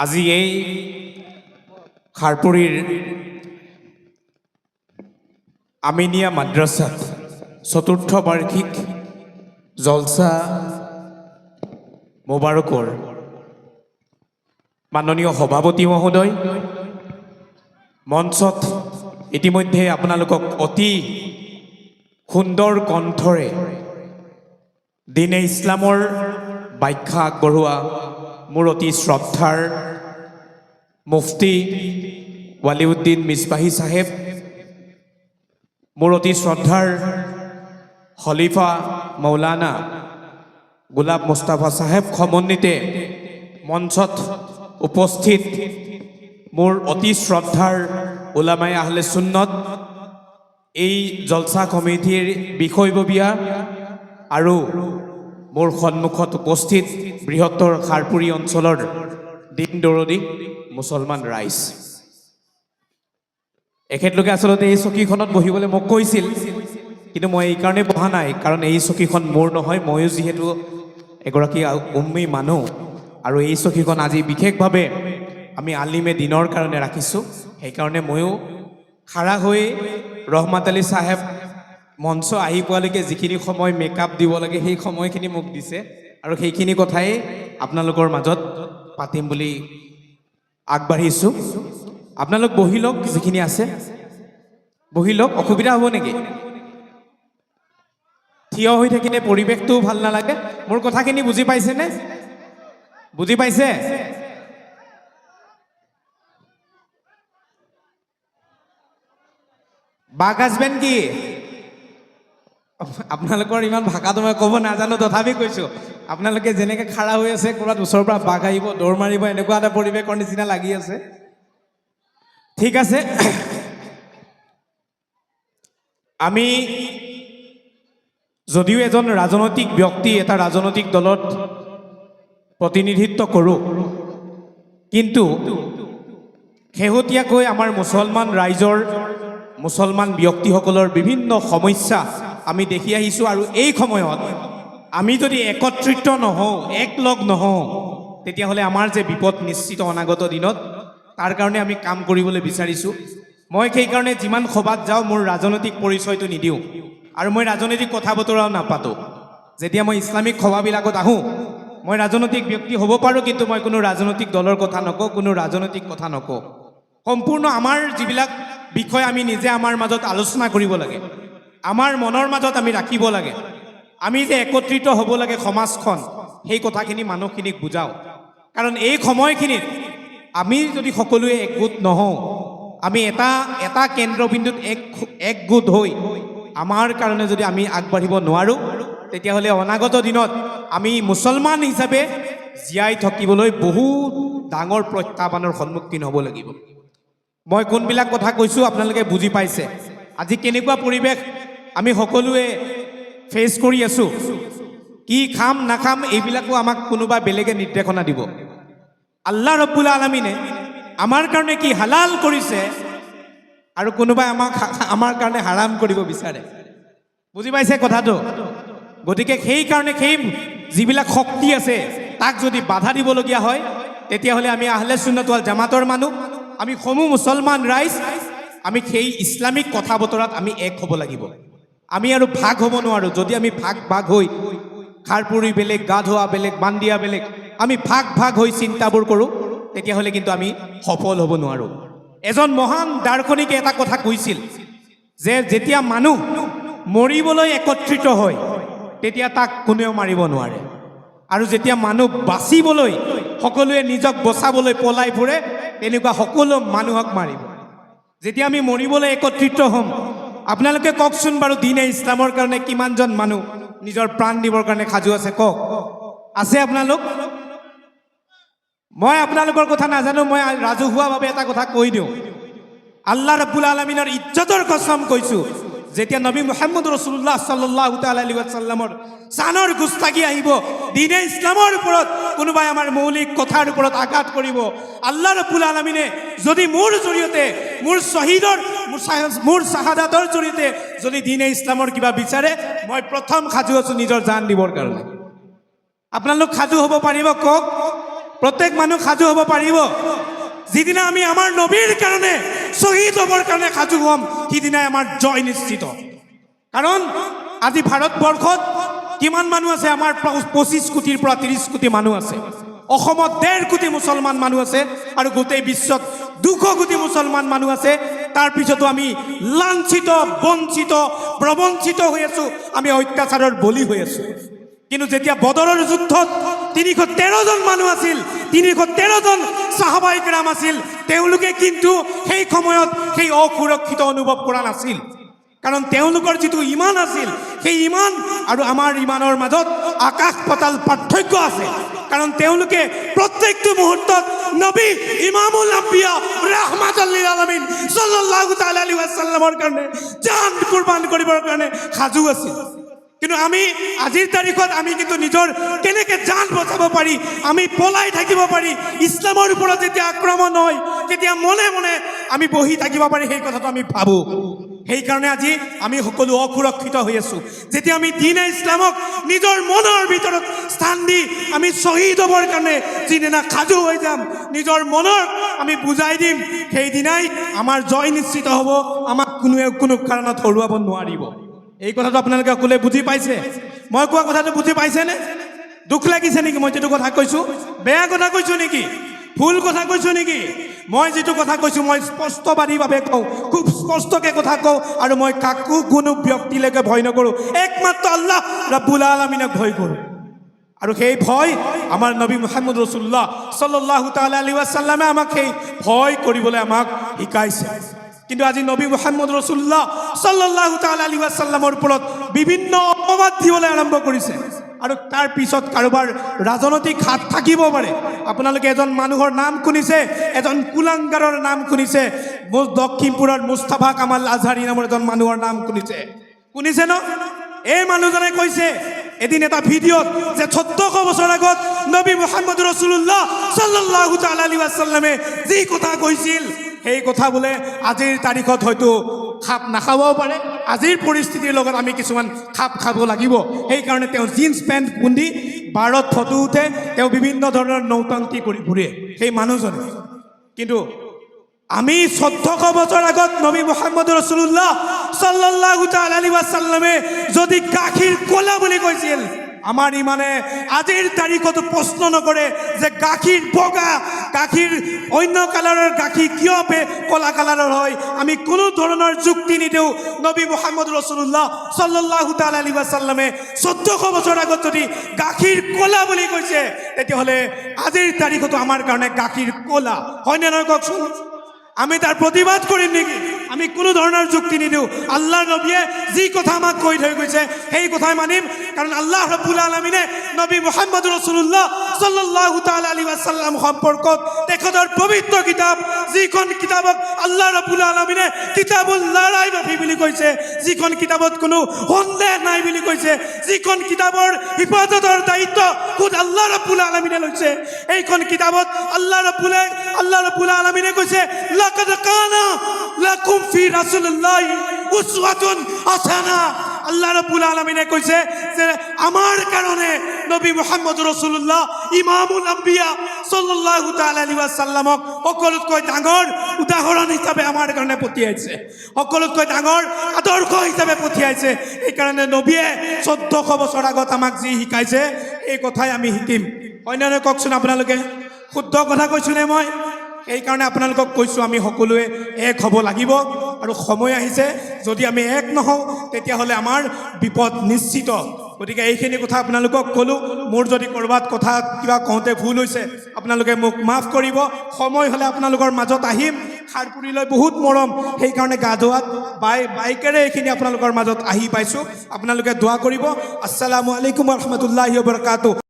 আজি এই খাৰপুৰীৰ আমিনিয়া মাদ্ৰাছাত চতুৰ্থ বাৰ্ষিক জলসা মোবাৰকৰ মাননীয় সভাপতি মহোদয়, মঞ্চত ইতিমধ্যে আপোনালোকক অতি সুন্দৰ কণ্ঠৰে দিনে ইছলামৰ ব্যাখ্যা আগবঢ়োৱা মোৰ অতি শ্ৰদ্ধাৰ মুফতি ৱালিউদ্দিন মিছবাহী চাহেব মোৰ অতি শ্ৰদ্ধাৰ খলিফা মৌলানা গোলাপ মুস্তাফা চাহেব সমন্বিতে মঞ্চত উপস্থিত মোৰ অতি শ্ৰদ্ধাৰ ওলামাই আহলে সুন্নত এই জলসা কমিটিৰ বিষয়ববীয়া আৰু মোৰ সন্মুখত উপস্থিত বৃহত্তৰ খাৰপুৰী অঞ্চলৰ দিন দৰদী মুছলমান ৰাইজ। এখেতলোকে আচলতে এই চকীখনত বহিবলৈ মোক কৈছিল, কিন্তু মই এইকাৰণে বহা নাই, কাৰণ এই চকীখন মোৰ নহয়, ময়ো যিহেতু এগৰাকী উম্মী মানুহ, আৰু এই চকীখন আজি বিশেষভাৱে আমি আলিমে দিনৰ কাৰণে ৰাখিছোঁ। সেইকাৰণে ময়ো খাৰা হৈ ৰহমাত আলী চাহেব মঞ্চ আহি পোৱালৈকে যিখিনি সময় মেকআপ দিব লাগে সেই সময়খিনি মোক দিছে। আৰু সেইখিনি কথাই আপোনালোকৰ মাজত পাতিম বুলি আগবাঢ়িছোঁ। আপোনালোক বহি লওক যিখিনি আছে। বহি লওক অসুবিধা হ'ব নেকি? থিয় হৈ থাকিলে পৰিৱেশটোও ভাল নালাগে। মোৰ কথাখিনি বুজি পাইছেনে? বুজি পাইছে? বাক হাজবেণ্ড কি? আপোনালোকৰ ইমান ভাষাটো মই ক'ব নাজানো, তথাপি কৈছোঁ। আপোনালোকে যেনেকৈ খাৰা হৈ আছে, ক'ৰবাত ওচৰৰ পৰা বাঘ আহিব, দৌৰ মাৰিব, এনেকুৱা এটা পৰিৱেশৰ নিচিনা লাগি আছে। ঠিক আছে। আমি যদিও এজন ৰাজনৈতিক ব্যক্তি, এটা ৰাজনৈতিক দলত প্ৰতিনিধিত্ব কৰোঁ, কিন্তু শেহতীয়াকৈ আমাৰ মুছলমান ৰাইজৰ, মুছলমান ব্যক্তিসকলৰ বিভিন্ন সমস্যা আমি দেখি আহিছোঁ আৰু এই সময়ত আমি যদি একত্ৰিত নহওঁ একলগ নহওঁ, তেতিয়াহ'লে আমাৰ যে বিপদ নিশ্চিত অনাগত দিনত, তাৰ কাৰণে আমি কাম কৰিবলৈ বিচাৰিছোঁ। মই সেইকাৰণে যিমান সভাত যাওঁ, মোৰ ৰাজনৈতিক পৰিচয়টো নিদিওঁ আৰু মই ৰাজনৈতিক কথা বতৰাও নাপাতোঁ। যেতিয়া মই ইছলামিক সভাবিলাকত আহোঁ, মই ৰাজনৈতিক ব্যক্তি হ'ব পাৰোঁ, কিন্তু মই কোনো ৰাজনৈতিক দলৰ কথা নকওঁ, কোনো ৰাজনৈতিক কথা নকওঁ। সম্পূৰ্ণ আমাৰ যিবিলাক বিষয়, আমি নিজে আমাৰ মাজত আলোচনা কৰিব লাগে। আমাৰ মনৰ মাজত আমি ৰাখিব লাগে। আমি যে একত্ৰিত হ'ব লাগে সমাজখন, সেই কথাখিনি মানুহখিনিক বুজাওঁ। কাৰণ এই সময়খিনিত আমি যদি সকলোৱে একগোট নহওঁ, আমি এটা এটা কেন্দ্ৰবিন্দুত এক, একগোট হৈ আমাৰ কাৰণে যদি আমি আগবাঢ়িব নোৱাৰোঁ, তেতিয়াহ'লে অনাগত দিনত আমি মুছলমান হিচাপে জীয়াই থাকিবলৈ বহুত ডাঙৰ প্ৰত্যাহ্বানৰ সন্মুখীন হ'ব লাগিব। মই কোনবিলাক কথা কৈছোঁ আপোনালোকে বুজি পাইছে। আজি কেনেকুৱা পৰিৱেশ আমি সকলোৱে ফেচ কৰি আছোঁ। কি খাম, নাখাম, এইবিলাকো আমাক কোনোবা বেলেগে নিৰ্দেশনা দিব। আল্লাহ ৰব্বুল আলমিনে আমাৰ কাৰণে কি হালাল কৰিছে আৰু কোনোবাই আমাক আমাৰ কাৰণে হাৰাম কৰিব বিচাৰে। বুজি পাইছে কথাটো? গতিকে সেইকাৰণে সেই যিবিলাক শক্তি আছে, তাক যদি বাধা দিবলগীয়া হয়, তেতিয়াহ'লে আমি আহলে সুন্নতৱাল জামাতৰ মানুহ, আমি সমূহ মুছলমান ৰাইজ, আমি সেই ইছলামিক কথা বতৰাত আমি এক হ'ব লাগিব। আমি আৰু ভাগ হ'ব নোৱাৰোঁ যদি আমি ভাগ ভাগ হৈ খাৰপুৰি বেলেগ গা ধোৱা বেলেগ বান দিয়া বেলেগ, আমি ভাগ ভাগ হৈ চিন্তাবোৰ কৰোঁ, তেতিয়াহ'লে কিন্তু আমি সফল হ'ব নোৱাৰোঁ এজন মহান দাৰ্শনিকে এটা কথা কৈছিল যে যেতিয়া মানুহ মৰিবলৈ একত্ৰিত হয়, তেতিয়া তাক কোনেও মাৰিব নোৱাৰে। আৰু যেতিয়া মানুহ বাচিবলৈ, সকলোৱে নিজক বচাবলৈ পলাই ফুৰে, তেনেকুৱা সকলো মানুহক মাৰিব। যেতিয়া আমি মৰিবলৈ একত্ৰিত হ'ম আপোনালোকে কওকচোন বাৰু, দিনে ইছলামৰ কাৰণে কিমানজন মানুহ নিজৰ প্ৰাণ দিবৰ কাৰণে সাজু আছে, কওক। আছে আপোনালোক? মই আপোনালোকৰ কথা নাজানো, মই ৰাজহুৱাভাৱে এটা কথা কৈ দিওঁ। আল্লাহ ৰব্বুল আলমিনৰ ইজ্জতৰ কচম কৈছোঁ, যেতিয়া নবী মোহাম্মদ ৰচুল্লাহ সাল্লাহ আলী চাল্লামৰ চানৰ গুস্তাগি আহিব, দিনে ইছলামৰ ওপৰত কোনোবাই আমাৰ মৌলিক কথাৰ ওপৰত আঘাত কৰিব, আল্লাহ ৰব্বুল আলমিনে যদি মোৰ জৰিয়তে মোৰ শ্বহীদৰ মোৰ চাহ- মোৰ চাহাদাতৰ জৰিয়তে যদি দিনে ইছলামৰ কিবা বিচাৰে, মই প্ৰথম সাজু আছোঁ নিজৰ জান দিবৰ কাৰণে। আপোনালোক সাজু হ'ব পাৰিব, কওক? প্ৰত্যেক মানুহ সাজু হ'ব পাৰিব। যিদিনা আমি আমাৰ নবীৰ কাৰণে, শ্বহীদ হ'বৰ কাৰণে সাজু হ'ম, সিদিনাই আমাৰ জয় নিশ্চিত। কাৰণ, আজি ভাৰতবৰ্ষত কিমান মানুহ আছে? আমাৰ পঁচিছ কোটিৰ পৰা ত্ৰিছ কোটি মানুহ আছে। অসমত ডেৰ কোটি মুছলমান মানুহ আছে আৰু গোটেই বিশ্বত দুশ কোটি মুছলমান মানুহ আছে। তাৰপিছতো আমি লাঞ্ছিত, বঞ্চিত প্ৰবঞ্চিত হৈ আছোঁ আমি অত্যাচাৰৰ বলি হৈ আছোঁ কিন্তু যেতিয়া বদৰৰ যুদ্ধত তিনিশ তেৰজন মানুহ আছিল, তিনিশ তেৰজন চাহাবাইক ৰাম আছিল, তেওঁলোকে কিন্তু সেই সময়ত সেই অসুৰক্ষিত অনুভৱ কৰা নাছিল। কাৰণ তেওঁলোকৰ যিটো ইমান আছিল, সেই ইমান আৰু আমাৰ ইমানৰ মাজত আকাশ পাতাল পাৰ্থক্য আছে। কাৰণ তেওঁলোকে প্ৰত্যেকটো মুহূৰ্তত নবী ইমামুল আম্বিয়া ৰাহমাতাল্লিল আলামিন সাল্লাল্লাহু তাআলা আলাইহি ওয়াসাল্লামৰ কাৰণে জান কুৰবান কৰিবৰ কাৰণে সাজু আছিল কিন্তু আমি আজিৰ তাৰিখত আমি কিন্তু নিজৰ কেনেকৈ জান বচাব পাৰি আমি পলাই থাকিব পাৰি ইছলামৰ ওপৰত যেতিয়া আক্ৰমণ হয়, তেতিয়া মনে মনে আমি বহি থাকিব পাৰি, সেই কথাটো আমি ভাবোঁ। সেইকাৰণে আজি আমি সকলো অসুৰক্ষিত হৈ আছোঁ। যেতিয়া আমি দিনে ইছলামক নিজৰ মনৰ ভিতৰত স্থান দি আমি শ্বহীদ হ'বৰ কাৰণে যিদিনা সাজু হৈ যাম, নিজৰ মনৰ আমি বুজাই দিম, সেইদিনাই আমাৰ জয় নিশ্চিত হ'ব, আমাক কোনোৱে কোনো কাৰণত হৰুৱাব নোৱাৰিব। এই কথাটো আপোনালোকে সকলোৱে বুজি পাইছে? মই কোৱা কথাটো বুজি পাইছেনে? দুখ লাগিছে নেকি? মই যিটো কথা কৈছোঁ, বেয়া কথা কৈছোঁ নেকি? ভুল কথা কৈছোঁ নেকি? মই যিটো কথা কৈছোঁ, মই স্পষ্টবাদীভাৱে কওঁ। খুব স্পষ্টকৈ কথা কওঁ আৰু মই কাকো কোনো ব্যক্তিলৈকে ভয় নকৰোঁ। একমাত্ৰ আল্লাহ ৰাব্বুল আলমিনক ভয় কৰোঁ। আৰু সেই ভয় আমাৰ নবী মুহাম্মদ ৰচুল্লাহ চল্লাহ তাল আলী আছাল্লামে আমাক সেই ভয় কৰিবলৈ আমাক শিকাইছে। কিন্তু আজি নবী মুহাম্মদ ৰচুল্লাহ চল্লাহ তাল আলী আছাল্লামৰ ওপৰত বিভিন্ন অপবাদ দিবলৈ আৰম্ভ কৰিছে। আৰু তাৰ পিছত কাৰোবাৰ ৰাজনৈতিক হাত থাকিব পাৰে। আপোনালোকে এজন মানুহৰ নাম শুনিছে, এজন কুলাংগাৰৰ নাম শুনিছে। দক্ষিণপুৰৰ মুস্তাফা কামাল আজহাৰী নামৰ এজন মানুহৰ নাম শুনিছে। শুনিছে ন? এই মানুহজনে কৈছে, এদিন এটা ভিডিঅ'ত যে চৈধ্যশ বছৰ আগত নবী মোহাম্মদ ৰচুল্লাহ চাল্লাহ আলী আছাল্লামে যি কথা কৈছিল, সেই কথা বোলে আজিৰ তাৰিখত হয়তো খাপ নাখাবও পাৰে। আজিৰ পৰিস্থিতিৰ লগত আমি কিছুমান খাপ খাব লাগিব। সেইকাৰণে তেওঁ জিন্স, পেণ্ট পিন্ধি বাৰত ফটো উঠে, তেওঁ বিভিন্ন ধৰণৰ নৌটংকি কৰি ফুৰে, সেই মানুহজনে। কিন্তু আমি চৈধ্যশ বছৰ আগত নবী মোহাম্মদ ৰচুল্লাহ চাল্লাহ আলী ৱাচাল্লামে যদি গাখীৰ কলা বুলি কৈছিল, আমাৰ ইমানে আজিৰ তাৰিখতো প্ৰশ্ন নকৰে যে গাখীৰ বগা গাখীৰ, অন্য কালাৰৰ গাখীৰ কিয় কলা কালাৰৰ হয়? আমি কোনো ধৰণৰ যুক্তি নিদিওঁ। নবী মোহাম্মদ ৰচুল্লাহ তাল আলী ৱাচাল্লামে চৈধ্যশ বছৰ আগত যদি গাখীৰ কলা বুলি কৈছে, তেতিয়াহ'লে আজিৰ তাৰিখতো আমাৰ কাৰণে গাখীৰ কলা। হয়নে নহয় কওকচোন? আমি তাৰ প্ৰতিবাদ কৰিম নেকি? আমি কোনো ধৰণৰ যুক্তি নিদিওঁ। আল্লাহ নবীয়ে যি কথা আমাক কৈ থৈ গৈছে, সেই কথাই মানিম। কাৰণ আল্লাহ ৰব্বুল আলমিনে নবী মোহাম্মদ ৰচুল্লাহ চাল্লাহ তাল আলী আছাল্লাম সম্পৰ্কত তেখেতৰ পবিত্ৰ কিতাপ, যিখন কিতাপক আল্লাহ ৰব্বুল আলমিনে কিতাবুল লাৰাই মাফি বুলি কৈছে, যিখন কিতাপত কোনো সন্দেহ নাই বুলি কৈছে, যিখন কিতাপৰ হিফাজতৰ দায়িত্ব খুদ আল্লাহ ৰব্বুল আলমিনে লৈছে এইখন কিতাপত আল্লাহ ৰব্বুলে আল্লাহ ৰব্বুল আলমিনে কৈছে লাকাদ কানা লাকুম ফি রাসূলিল্লাহ উসওয়াতুন হাসানা। আল্লাহ রাব্বুল আলামিনে কৈছে যে আমাৰ কাৰণে নবী মুহাম্মদ ৰাসূলুল্লাহ ইমামুল আম্বিয়া সাল্লাল্লাহু তাআলা আলাইহি ওয়াসাল্লামক সকলোতকৈ ডাঙৰ উদাহৰণ হিচাপে আমাৰ কাৰণে পঠিয়াইছে সকলোতকৈ ডাঙৰ আদৰ্শ হিচাপে পঠিয়াইছে সেইকাৰণে নবীয়ে চৈধ্যশ বছৰ আগত আমাক যি শিকাইছে, এই কথাই আমি শিকিম। নহয় কওকচোন আপোনালোকে? শুদ্ধ কথা কৈছোঁনে মই? সেইকাৰণে আপোনালোকক কৈছোঁ, আমি সকলোৱে এক হ'ব লাগিব। আৰু সময় আহিছে, যদি আমি এক নহওঁ, তেতিয়াহ'লে আমাৰ বিপদ নিশ্চিত। গতিকে এইখিনি কথা আপোনালোকক ক'লোঁ। মোৰ যদি ক'ৰবাত কথা কিবা কওঁতে ভুল হৈছে, আপোনালোকে মোক মাফ কৰিব। সময় হ'লে আপোনালোকৰ মাজত আহিম। খাৰপুৰিলৈ বহুত মৰম। সেইকাৰণে গা ধোৱাত বাই বাইকেৰে এইখিনি আপোনালোকৰ মাজত আহি পাইছোঁ। আপোনালোকে দোৱা কৰিব। আছালামু আলাইকুম ৰহমতুল্লাহি বৰকাত